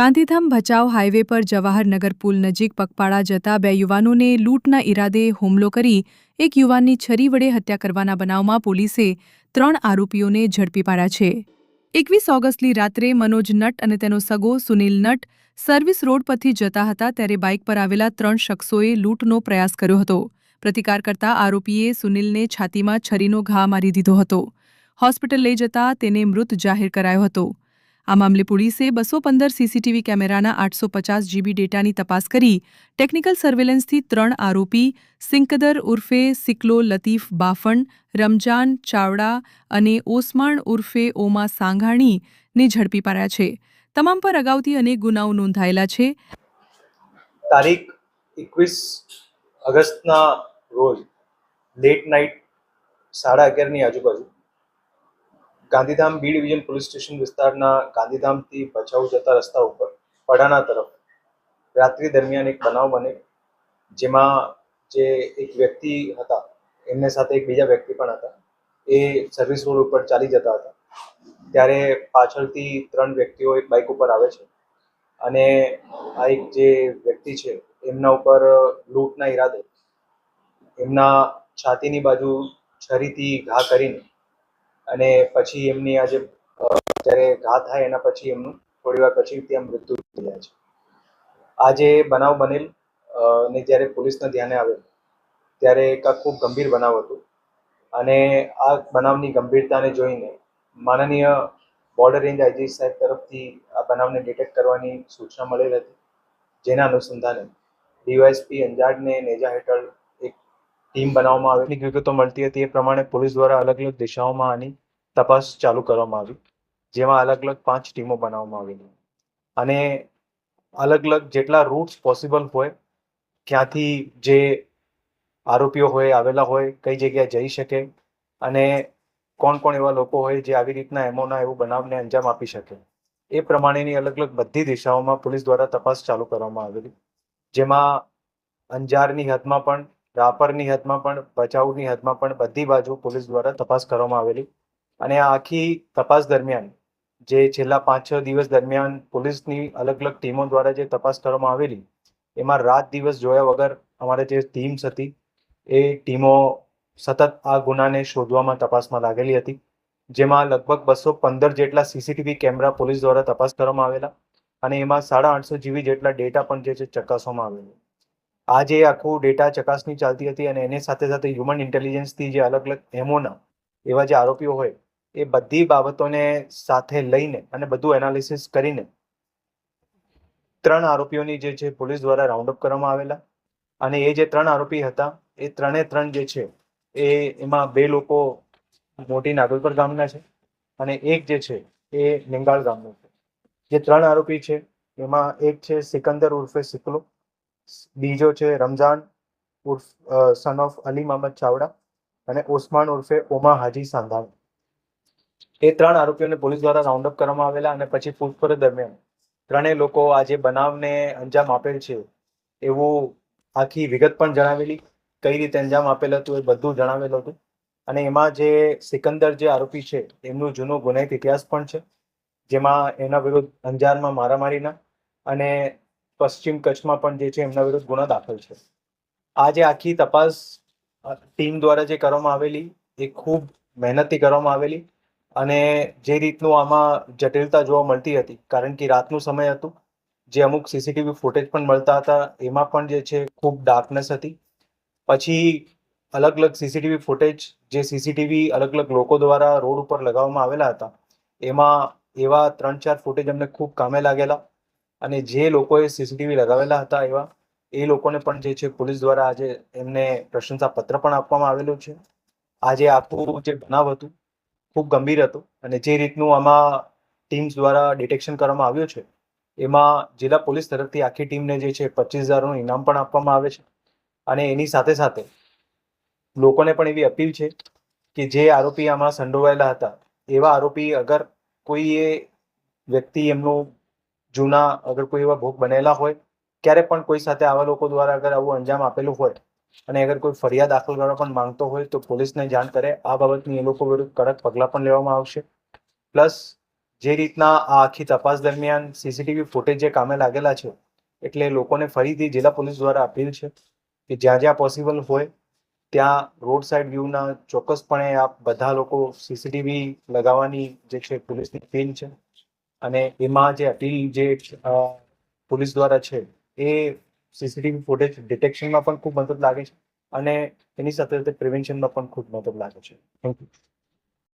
Gandhidham Bhachau highway પર જવાહરનગર પુલ નજીક પગપાળા જતા બે યુવાનોને લૂંટના ઈરાદે હુમલો કરી એક યુવાનની છરી વડે હત્યા કરવાના બનાવમાં પોલીસે ત્રણ આરોપીઓને ઝડપી પાડ્યા છે. એકવીસ ઓગસ્ટની રાત્રે મનોજ નટ અને તેનો સગો સુનિલ નટ સર્વિસ રોડ પરથી જતા હતા ત્યારે બાઇક પર આવેલા ત્રણ શખ્સોએ લૂંટનો પ્રયાસ કર્યો હતો. પ્રતિકાર કરતા આરોપીએ સુનિલને છાતીમાં છરીનો ઘા મારી દીધો હતો. હોસ્પિટલ લઈ જતા તેને મૃત જાહેર કરાયો હતો. આ મામલે પોલીસે બસો પંદર સીસીટીવી કેમેરાના આઠસો પચાસ જીબી ડેટાની તપાસ કરી ટેકનિકલ સર્વેલન્સથી ત્રણ આરોપી સિંકદર ઉર્ફે સિકલો લતીફ બાફણ, રમજાન ચાવડા અને ઓસમાણ ઉર્ફે ઓમા સાંઘાણીને ઝડપી પાડ્યા છે. તમામ પર અગાઉથી અનેક ગુનાઓ નોંધાયેલા છે. તારીખ એકવીસ ઓગસ્ટના રોજ લેટ નાઇટ સાડા અગિયારની આજુબાજુ Gandhidham B division police station વિસ્તારના ગાંધીધામથી ભચાઉ જતા રસ્તા ઉપર, પડાના તરફ, રાત્રિ દરમિયાન એક બનાવ બને, જેમાં જે એક વ્યક્તિ હતા, એમને સાથે એક બીજા વ્યક્તિ પણ હતા, એ સર્વિસ રોડ ઉપર ચાલી જતા હતા. ત્યારે પાછળથી ત્રણ વ્યક્તિઓ એક બાઇક ઉપર આવે છે અને આ એક જે વ્યક્તિ છે, એમના ઉપર લૂંટના ઈરાદે, એમના છાતીની બાજુ છરીથી ઘા કરીને અને પછી એમની આ જે જ્યારે ઘા થાય એના પછી એમનું થોડી વાર પછી ત્યાં મૃત્યુ થઈ જાય છે આજે બનાવ બનેલ ને જ્યારે પોલીસના ધ્યાને આવેલ, ત્યારે એક આ ખૂબ ગંભીર બનાવ હતો. અને આ બનાવની ગંભીરતાને જોઈને માનનીય બોર્ડર રેન્જ આઈજી સાહેબ તરફથી આ બનાવને ડિટેક્ટ કરવાની સૂચના મળેલ હતી. જેના અનુસંધાને ડીવાયએસપી અંજાડને નેજા હેઠળ ટીમ બનાવવામાં આવેલી વિગતો મળતી હતી એ પ્રમાણે પોલીસ દ્વારા અલગ અલગ દિશાઓમાં આની તપાસ ચાલુ કરવામાં આવી, જેમાં અલગ અલગ પાંચ ટીમો બનાવવામાં આવેલી અને અલગ અલગ જેટલા રૂટ્સ પોસિબલ હોય, ક્યાંથી જે આરોપીઓ હોય, આવેલા હોય, કઈ જગ્યાએ જઈ શકે, અને કોણ કોણ એવા લોકો હોય જે આવી રીતના એમોના એવું બનાવને અંજામ આપી શકે. એ પ્રમાણેની અલગ અલગ બધી દિશાઓમાં પોલીસ દ્વારા તપાસ ચાલુ કરવામાં આવેલી, જેમાં અંજારની હદમાં પણ રાપરની હદમાં પણ ભચાઉની હદમાં પણ બધી બાજુ પોલીસ દ્વારા તપાસ કરવામાં આવેલી. અને આ આખી તપાસ દરમિયાન, જે છેલ્લા પાંચ છ દિવસ દરમિયાન પોલીસની અલગ અલગ ટીમો દ્વારા જે તપાસ કરવામાં આવેલી, એમાં રાત દિવસ જોયા વગર અમારે જે ટીમ્સ હતી, એ ટીમો સતત આ ગુનાને શોધવામાં તપાસમાં લાગેલી હતી, જેમાં લગભગ બસો પંદર જેટલા સીસીટીવી કેમેરા પોલીસ દ્વારા તપાસ કરવામાં આવેલા, અને એમાં સાડા આઠસો જીબી જેટલા ડેટા પણ જે છે ચકાસવામાં આવેલું. આ જે આખું ડેટા ચકાસણી ચાલતી હતી અને એની સાથે સાથે હ્યુમન ઇન્ટેલિજન્સથી જે અલગ અલગ એમોના એવા જે આરોપીઓ હોય, એ બધી બાબતોને સાથે લઈને અને બધું એનાલિસિસ કરીને ત્રણ આરોપીઓની જે છે પોલીસ દ્વારા રાઉન્ડ અપ કરવામાં આવેલા. અને એ જે ત્રણ આરોપી હતા, એ ત્રણે ત્રણ જે છે, એ એમાં બે લોકો મોટી નાગલપર ગામના છે અને એક જે છે, એ નિંગાળ ગામનો છે. જે ત્રણ આરોપી છે, એમાં એક છે સિકંદર ઉર્ફે સિકલો બીજો છે રમઝાન ઉર્ફ સન ઓફ અલી મહમદ ચાવડા અને ઓસમાન ઉર્ફે ઓમા હાજી સાંધાણી. એ ત્રણ આરોપીઓને પોલીસ દ્વારા રાઉન્ડ અપ કરવામાં આવેલા અને પછી પૂછપરછ દરમિયાન ત્રણેય લોકો આ જે બનાવને અંજામ આપેલ છે એવું આખી વિગત પણ જણાવેલી. કઈ રીતે અંજામ આપેલ હતું એ બધું જણાવેલું હતું. અને એમાં જે સિકંદર જે આરોપી છે એમનું જૂનો ગુનાહિત ઇતિહાસ પણ છે. જેમાં એના વિરુદ્ધ અંજારમાં મારામારીના અને પશ્ચિમ કચ્છમાં પણ જે છે એમના વિરુદ્ધ ગુનો દાખલ છે. આ જે આખી તપાસ ટીમ દ્વારા જે કરવામાં આવેલી, એ ખૂબ મહેનતથી કરવામાં આવેલી અને જે રીતનું આમાં જટિલતા જોવા મળતી હતી, કારણ કે રાતનું સમય હતું, જે અમુક સીસીટીવી ફૂટેજ પણ મળતા હતા, એમાં પણ જે છે ખૂબ ડાર્કનેસ હતી. પછી અલગ અલગ સીસીટીવી ફૂટેજ જે સીસીટીવી અલગ અલગ લોકો દ્વારા રોડ ઉપર લગાવવામાં આવેલા હતા, એમાં એવા ત્રણ ચાર ફૂટેજ અમને ખૂબ કામે લાગેલા. અને જે લોકોએ સીસીટીવી લગાવેલા હતા એવા, એ લોકોને પણ જે છે, પોલીસ દ્વારા આજે એમને પ્રશંસા પત્ર પણ આપવામાં આવેલું છે. આજે આખું જે બનાવ હતું, ખૂબ ગંભીર હતું અને જે રીતનું આમાં ટીમ્સ દ્વારા ડિટેક્શન કરવામાં આવ્યું છે, એમાં જિલ્લા પોલીસ તરફથી આખી ટીમને જે છે, પચીસ હજારનું ઇનામ પણ આપવામાં આવે છે. અને એની સાથે સાથે લોકોને પણ એવી અપીલ છે કે જે આરોપી આમાં સંડોવાયેલા હતા, એવા આરોપી અગર કોઈ એ વ્યક્તિ એમનું જૂના અગર કોઈ એવા ભોગ બનેલા હોય, ક્યારે પણ કોઈ સાથે આવા લોકો દ્વારા અગર આવું અંજામ આપેલું હોય અને અગર કોઈ ફરિયાદ દાખલ કરવા પણ માંગતો હોય તો પોલીસને જાણ કરે. આ બાબતની એ લોકો વિરુદ્ધ કડક પગલાં પણ લેવામાં આવશે. પ્લસ, જે રીતના આ આખી તપાસ દરમિયાન સીસીટીવી ફૂટેજ જે કામે લાગેલા છે, એટલે લોકોને ફરીથી જિલ્લા પોલીસ દ્વારા અપીલ છે કે જ્યાં જ્યાં પોસિબલ હોય, ત્યાં રોડ સાઇડ વ્યૂના ચોક્કસપણે આ બધા લોકો સીસીટીવી લગાવવાની જે છે પોલીસની અપીલ છે અને એમાં જે અપીલ જે પોલીસ દ્વારા છે, એ સીસીટીવી ફૂટેજ ડિટેક્શનમાં પણ ખૂબ મદદ લાગે છે અને એની સાથે સાથે પ્રિવેન્શનમાં પણ ખૂબ મદદ લાગે છે. Thank you